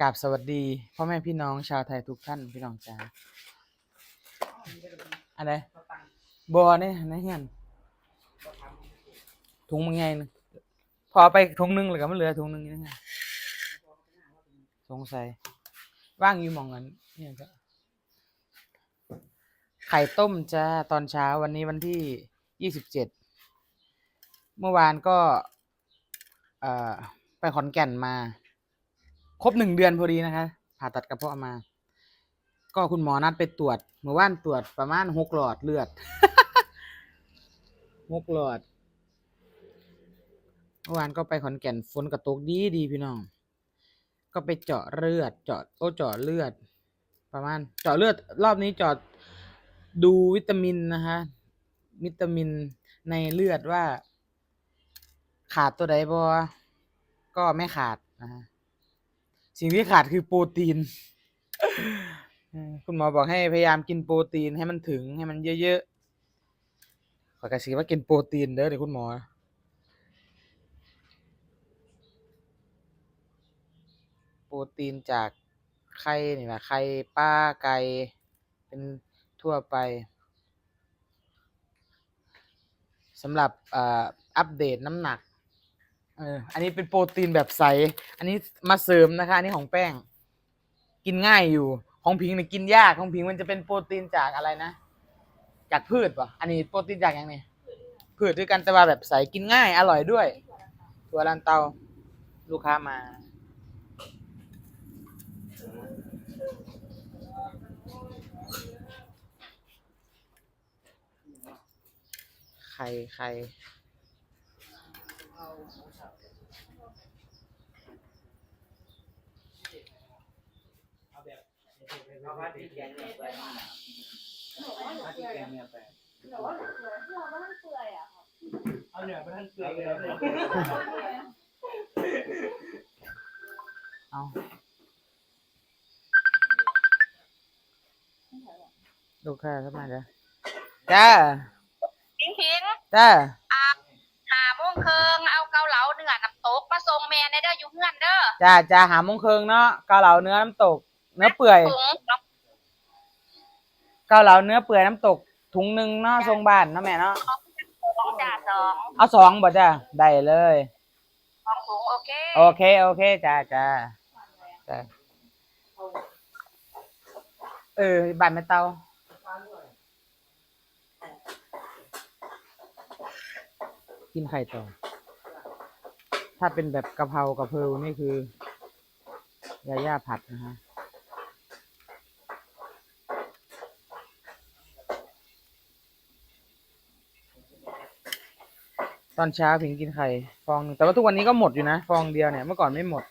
กราบสวัสดีพ่อแม่พี่น้องชาวไทยทุกท่านพี่น้องจ้าอะไรบอเนี่ยนะเฮียนถุงมันไงนึงพอไปถุงหนึงเลยก็มันเหลือถุงหนึงนี่นะสงสัยว่างอยู่มองกันเนี่ยก็ไข่ต้มจ้าตอนเช้าวันนี้วันที่ยี่สิบเจ็ดเมื่อวานก็ เอ่อ ไปขอนแก่นมา ครบหนึ่งเดือนพอดีนะคะ ผ่าตัดกระเพาะมา ก็คุณหมอนัดไปตรวจเมื่อวานตรวจประมาณหกหลอดเลือดหกหลอดเมื่อวานก็ไปขอนแก่นฝนกระตกดีดีพี่น้อง ก็ไปเจาะเลือด เจาะโอ้เจาะเลือด ประมาณ เจาะเลือด รอบนี้เจาะดูวิตามินนะคะวิตามินในเลือดว่า ขาดตัวใดบ่ก็ไม่ขาดนะฮะ สิ่งที่ขาดคือโปรตีน คุณหมอบอกให้พยายามกินโปรตีนให้มันถึงให้มันเยอะๆขอกระสีว่ากินโปรตีนเด้อเดี๋ยวคุณหมอโปรตีนจากไข่นี่แหละไข่ปลาไก่เป็นทั่วไปสำหรับอัปเดตน้ำหนัก เออ อันนี้เป็นโปรตีนแบบใส อันนี้มาเสริมนะคะ อันนี้ของแป้ง กินง่ายอยู่ ของพิงเนี่ยกินยาก ของพิงมันจะเป็นโปรตีนจากอะไรนะ จากพืชป่ะ อันนี้โปรตีนจากอย่างนี้พืชด้วยกันแต่ว่าแบบใสกินง่าย อร่อยด้วย ตัวลันเตาลูกค้ามาไข่ไข่ เอาผ้าสีแกงเนี่ยไปผ้าสีแกงเนี่ยไปหนูว่าเหลือที่เราว่ามันเปื่อยอะค่ะเอาเนี่ยไปท่านเกลือไปเลยเอาลูกค้าเข้ามาเด้อจ้าพิงพิงจ้า อน้ำตกมาส่งแม่ในเด้ออยู่เฮือนเด้อจ้าจ้าหาโมงเคิงเนาะเกาเหลาเนื้อน้ำตก เนื้อเปื่อยถุงเกาเหลาเนื้อเปื่อยน้ำตกถุงหนึ่งเนาะทรงบ้านเนาะแม่เนาะสองจ่าสองเอาสองบ่จ้าได้เลย สองถุงโอเคโอเคโอเคจ้าจ้าจ้าเออบ้านแม่เตากินไข่ต่อ ถ้าเป็นแบบกะเพรากะเพรานี่คือยาย่าผัดนะฮะตอนเช้าผิงกินไข่ฟองหนึ่งแต่ว่าทุกวันนี้ก็หมดอยู่นะ ฟองเดียวเนี่ยเมื่อก่อนไม่หมด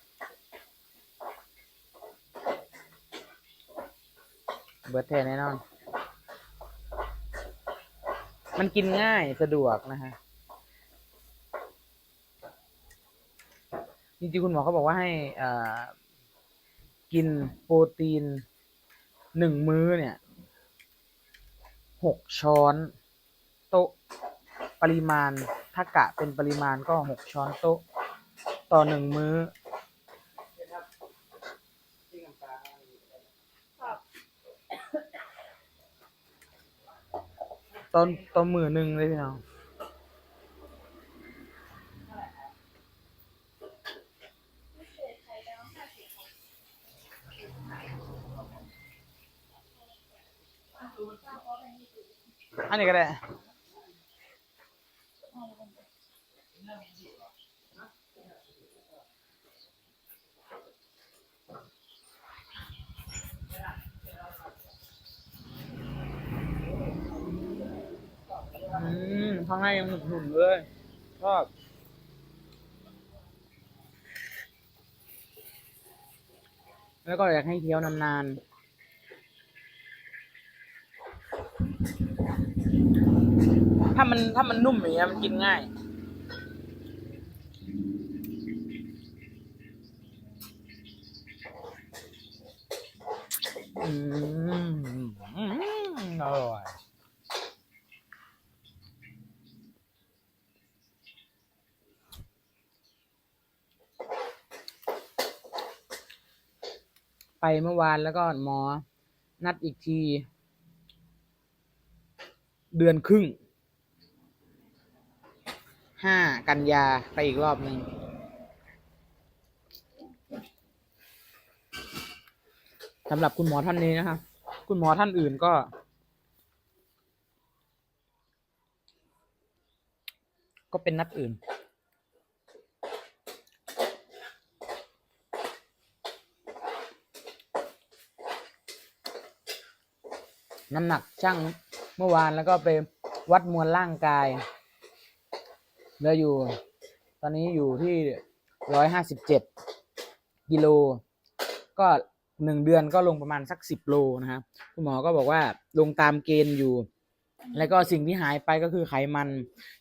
เบิร์ดแทนแน่นอน มันกินง่ายสะดวกนะฮะ จริงๆคุณหมอเขาบอกว่าให้กินโปรตีนหนึ่งมื้อเนี่ยหกช้อนโต๊ะปริมาณถ้ากะเป็นปริมาณก็หกช้อนโต๊ะต่อหนึ่งมื้อต้นต้นมือหนึ่งเลยพี่น้อง อันนี้ก็ได้อืมข้างในยังหนุนๆเลยชอบแล้วก็อยากให้เคี้ยวนานๆ ถ้ามันถ้ามันนุ่มอย่างเงี้ยมันกินง่ายอืมอืมอร่อยไปเมื่อวานแล้วก็หมอ นัดอีกที เดือนครึ่ง ห้ากันยาไปอีกรอบหนึ่งสำหรับคุณหมอท่านนี้นะครับ คุณหมอท่านอื่นก็ ก็เป็นนัดอื่น น้ำหนักช่างเมื่อวานแล้วก็ไปวัดมวลร่างกาย เหลืออยู่ ตอนนี้อยู่ที่ร้อยห้าสิบเจ็ดกิโล ก็หนึ่งเดือนก็ลงประมาณสักสิบโลนะครับคุณหมอก็บอกว่าลงตามเกณฑ์อยู่ แล้วก็สิ่งที่หายไปก็คือไขมัน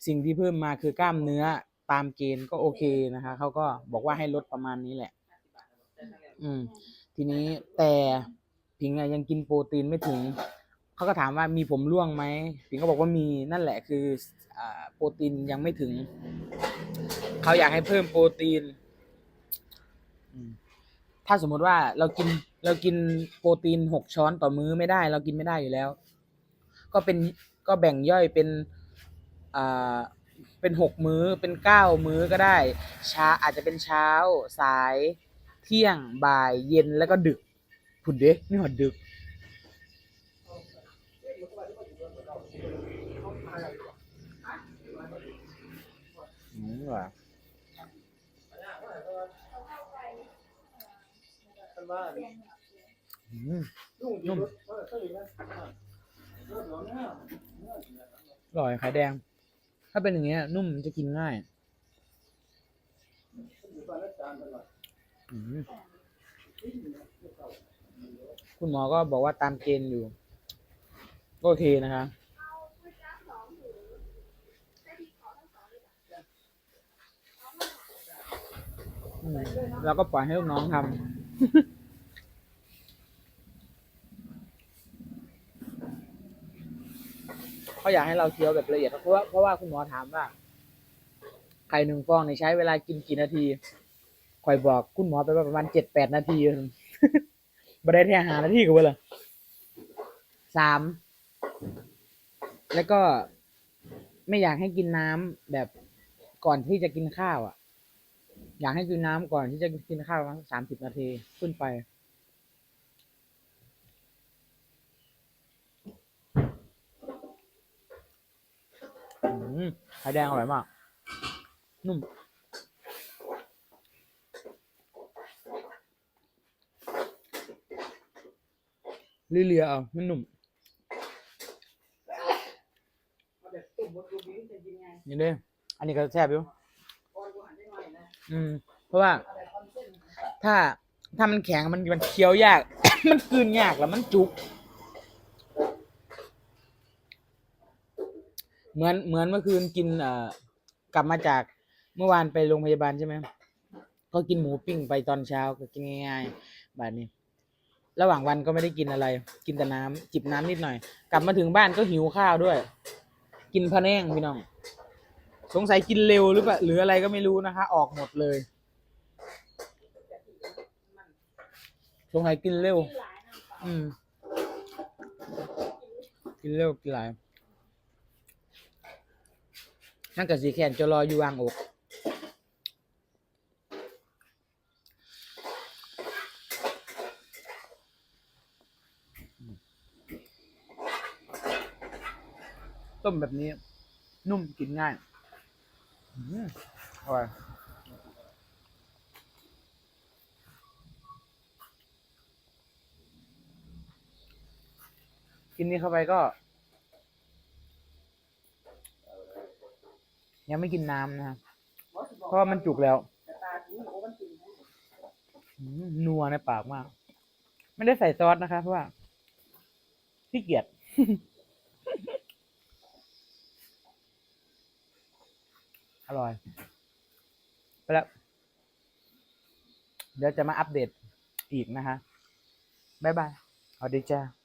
สิ่งที่เพิ่มมาคือกล้ามเนื้อตามเกณฑ์ก็โอเคนะคะเขาก็บอกว่าให้ลดประมาณนี้แหละ อืม ทีนี้แต่พิงยังกินโปรตีนไม่ถึง เขาก็ถามว่ามีผมร่วงไหมพิงก็บอกว่ามีนั่นแหละคือ โปรตีนยังไม่ถึง เขาอยากให้เพิ่มโปรตีนอืมถ้าสมมติว่าเรากินเรากินโปรตีนหกช้อนต่อมื้อไม่ได้ เรากินไม่ได้อยู่แล้ว ก็เป็นก็แบ่งย่อยเป็นอ่าเป็นหกมื้อเป็นเก้ามื้อก็ได้ช้าอาจจะเป็นเช้าสายเที่ยงบ่ายเย็นแล้วก็ดึกผุดเด้นี่หอดดึก อืมว่ะอืมนุ่มอร่อยไข่แดง ถ้าเป็นอย่างเงี้ย นุ่มจะกินง่ายคุณหมอก็บอกว่าตามเกณฑ์อยู่ก็โอเคนะคะ อืมเราก็ปล่อยให้ลูกน้องทำเขาอยากให้เราเคี้ยวแบบละเอียดเพราะว่าเพราะว่าคุณหมอถามว่าไข่หนึ่งฟองเนี่ยใช้เวลากินกี่นาทีคอยบอกคุณหมอไปว่าประมาณเจ็ดแปดนาทีบ่ได้แค่หานาทีกับเวลาสามแล้วก็ไม่อยากให้กินน้ำแบบก่อนที่จะกินข้าวอะ อยากให้กินน้ำก่อนที่จะกินข้าวประมาณสามสิบนาทีขึ้นไปอืมไข่แดงอร่อยมาก นุ่ม เลียๆเอามันนุ่มนี่เด้อันนี้ก็แซ่บอยู่ อืม เพราะว่า ถ้าถ้ามันแข็งมันมันเคี้ยวยาก มันกลืนยากแล้วมันจุก เหมือนเหมือนเมื่อคืนกินเอ่อกลับมาจากเมื่อวานไปโรงพยาบาลใช่ไหมก็กินหมูปิ้งไปตอนเช้าก็กินง่ายๆแบบนี้ ระหว่างวันก็ไม่ได้กินอะไร กินแต่น้ำจิบน้ำนิดหน่อย กลับมาถึงบ้านก็หิวข้าวด้วย กินพะแนงพี่น้อง สงสัยกินเร็วหรือเปล่าหรืออะไรก็ไม่รู้นะคะ ออกหมดเลยสงสัยกินเร็ว อืม กินเร็วกินหลายนั่นก็สีแขนจะรออยู่วางอกต้มแบบนี้ นุ่มกินง่าย อร่อยกินนี้เข้าไปก็ ยังไม่กินน้ำนะครับเพราะว่ามันจุกแล้วนัวในปากมาก ไม่ได้ใส่ซอสนะคะเพราะว่าขี้เกียจ อร่อย ไปแล้ว เดี๋ยวจะมาอัปเดตอีกนะฮะ บ๊ายบายสวัสดีจ้า